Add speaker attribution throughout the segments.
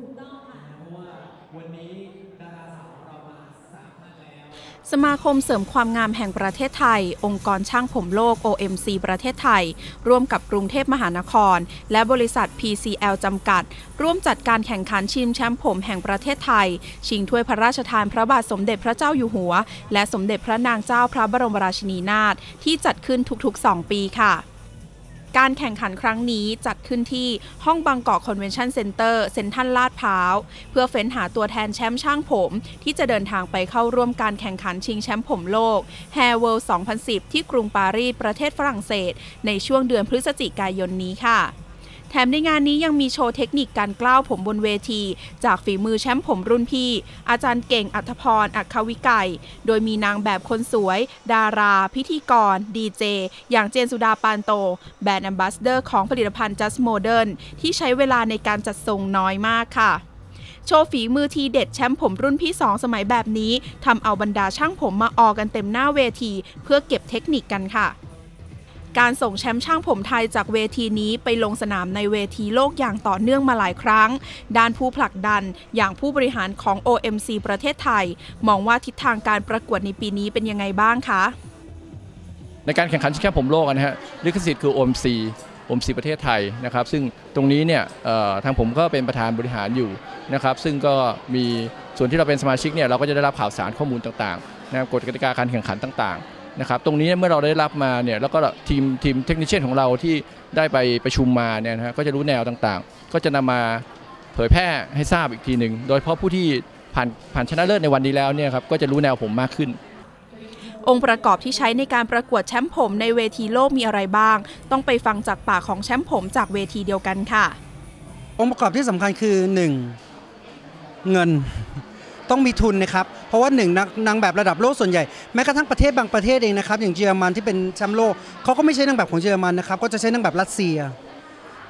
Speaker 1: ถูกต้องค่ะ
Speaker 2: เพราะว่าวันนี้ดาราสาวของเรามาสามท่านแล้ว
Speaker 3: สมาคมเสริมความงามแห่งประเทศไทย องค์กรช่างผมโลก OMC ประเทศไทย ร่วมกับกรุงเทพมหานคร และบริษัท PCL จำกัด ร่วมจัดการแข่งขันชิงแชมป์ผมแห่งประเทศไทย ชิงถ้วยพระราชทานพระบาทสมเด็จพระเจ้าอยู่หัว และสมเด็จพระนางเจ้าพระบรมราชินีนาถที่จัดขึ้นทุกๆ 2 ปีค่ะ การแข่งขันครั้งนี้จัดขึ้นที่ห้องบางกอกคอนเวนชั่นเซ็นเตอร์เซ็นทรัลลาดพร้าว เพื่อเฟ้นหาตัวแทนแชมป์ช่างผม ที่จะเดินทางไปเข้าร่วมการแข่งขันชิงแชมป์ผมโลก Hair World 2010 ที่กรุงปารีสประเทศฝรั่งเศส ในช่วงเดือนพฤศจิกายนนี้ค่ะ แถมในงานนี้ยังมีโชว์เทคนิคการกล้าวผมบนเวที จากฝีมือแชมป์ผมรุ่นพี่ อาจารย์เก่งอัธพรอัคควิไกโดยมีนางแบบคนสวย ดารา พิธีกร ดีเจ อย่างเจนสุดาปานโต แบรนด์แอมบาสเดอร์ของผลิตภัณฑ์ Just Modern ที่ใช้เวลาในการจัดทรงน้อยมากค่ะโชว์ฝีมือทีเด็ดแชมป์ผมรุ่นพี่ 2 สมัยแบบนี้ทำเอาบรรดาช่างผมมาออกันเต็มหน้าเวที เพื่อเก็บเทคนิคกันค่ะ การส่งแชมป์ช่างผมไทยจากเวทีนี้ไปลงสนามในเวทีโลกอย่างต่อเนื่องมาหลายครั้ง ด้านผู้ผลักดันอย่างผู้บริหารของ OMC ประเทศไทย มองว่าทิศทางการประกวดในปีนี้เป็นยังไงบ้างคะ
Speaker 4: ในการแข่งขันชิงแชมป์ผมโลกนะฮะลิขสิทธิ์คือ OMC OMC ประเทศไทยนะครับ ซึ่งตรงนี้เนี่ยทางผมก็เป็นประธานบริหารอยู่นะครับ ซึ่งก็มีส่วนที่เราเป็นสมาชิกเนี่ยเราก็จะได้รับข่าวสารข้อมูลต่างๆนะครับกฎกติกาการแข่งขันต่างๆ นะครับตรงนี้เมื่อเราได้รับมาเนี่ยแล้วก็ทีมทีมเทคนิชเชียนของเราที่ได้ไปประชุมมาเนี่ยนะฮะก็จะรู้แนวต่างๆ ก็จะนำมาเผยแพร่ให้ทราบอีกทีหนึ่งโดยเฉพาะผู้ที่ผ่านผ่านชนะเลิศในวันนี้แล้วเนี่ยครับก็จะรู้แนวผมมากขึ้น
Speaker 3: องค์ประกอบที่ใช้ในการประกวดแชมป์ผมในเวทีโลกมีอะไรบ้าง ต้องไปฟังจากปากของแชมป์ผมจากเวทีเดียวกันค่ะ
Speaker 5: องค์ประกอบที่สำคัญคือ 1. เงินต้องมีทุนนะครับ เพราะว่าหนึ่งนางนงแบบระดับโลกส่วนใหญ่แม้กระทั่งประเทศบางประเทศเองนะครับอย่างเยอรมันที่เป็นแชมป์โลกเขาก็ไม่ใช่นางแบบของเยอรมันนะครับก็จะใช้นางแบบรัสเซีย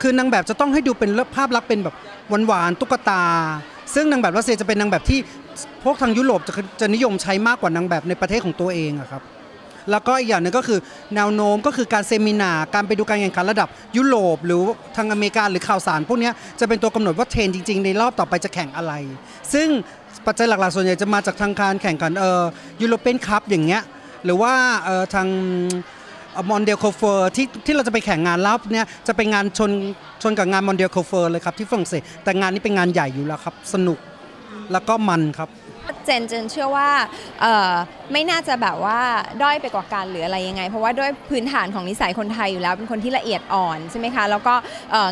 Speaker 5: คือนางแบบจะต้องให้ดูเป็นภาพลักษณ์เป็นแบบหวานๆตุ๊กตา ซึ่งนางแบบรัสเซียจะเป็นนางแบบที่พวกทางยุโรปจะจะนิยมใช้มากกว่านางแบบในประเทศของตัวเองอะครับ แล้วก็อีกอย่างหนึ่งก็คือแนวโน้มก็คือการเซมินาร์การไปดูการแข่งขันระดับยุโรป หรือทางอเมริกาหรือข่าวสารพวกนี้จะเป็นตัวกำหนดว่าเทรนจริง ๆ ในรอบต่อไปจะแข่งอะไร ซึ่งปัจจัยหลักๆ ส่วนใหญ่จะมาจากทางการแข่งขันเอ่อยูโรเปียนคัพอย่างเงี้ยหรือว่าเอ่อทางมอนเดลโคเฟอร์ที่ที่เราจะไปแข่งงานรอบเนี้ยจะเป็นงานชนชนกับงานมอนเดลโคเฟอร์เลยครับที่ฝรั่งเศสแต่งานนี้เป็นงานใหญ่อยู่แล้วครับ สนุกแล้วก็มันครับ
Speaker 6: เจนเจนเชื่อว่าไม่น่าจะแบบว่าด้อยไปกว่ากันหรืออะไรยังไง เพราะว่าด้วยพื้นฐานของนิสัยคนไทยอยู่แล้วเป็นคนที่ละเอียดอ่อนใช่ไหมคะแล้วก็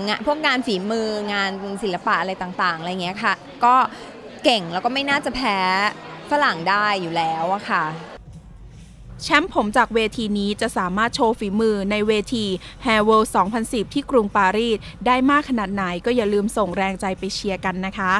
Speaker 6: งานพวกงานฝีมืองานศิลปะอะไรต่างๆอะไรเงี้ยค่ะ ก็เก่งแล้วก็ไม่น่าจะแพ้ฝรั่งได้อยู่แล้วอะค่ะ
Speaker 3: แชมป์ผมจากเวทีนี้จะสามารถโชว์ฝีมือในเวที Hair World 2010 ที่กรุงปารีสได้มากขนาดไหนก็อย่าลืมส่งแรงใจไปเชียร์กันนะคะ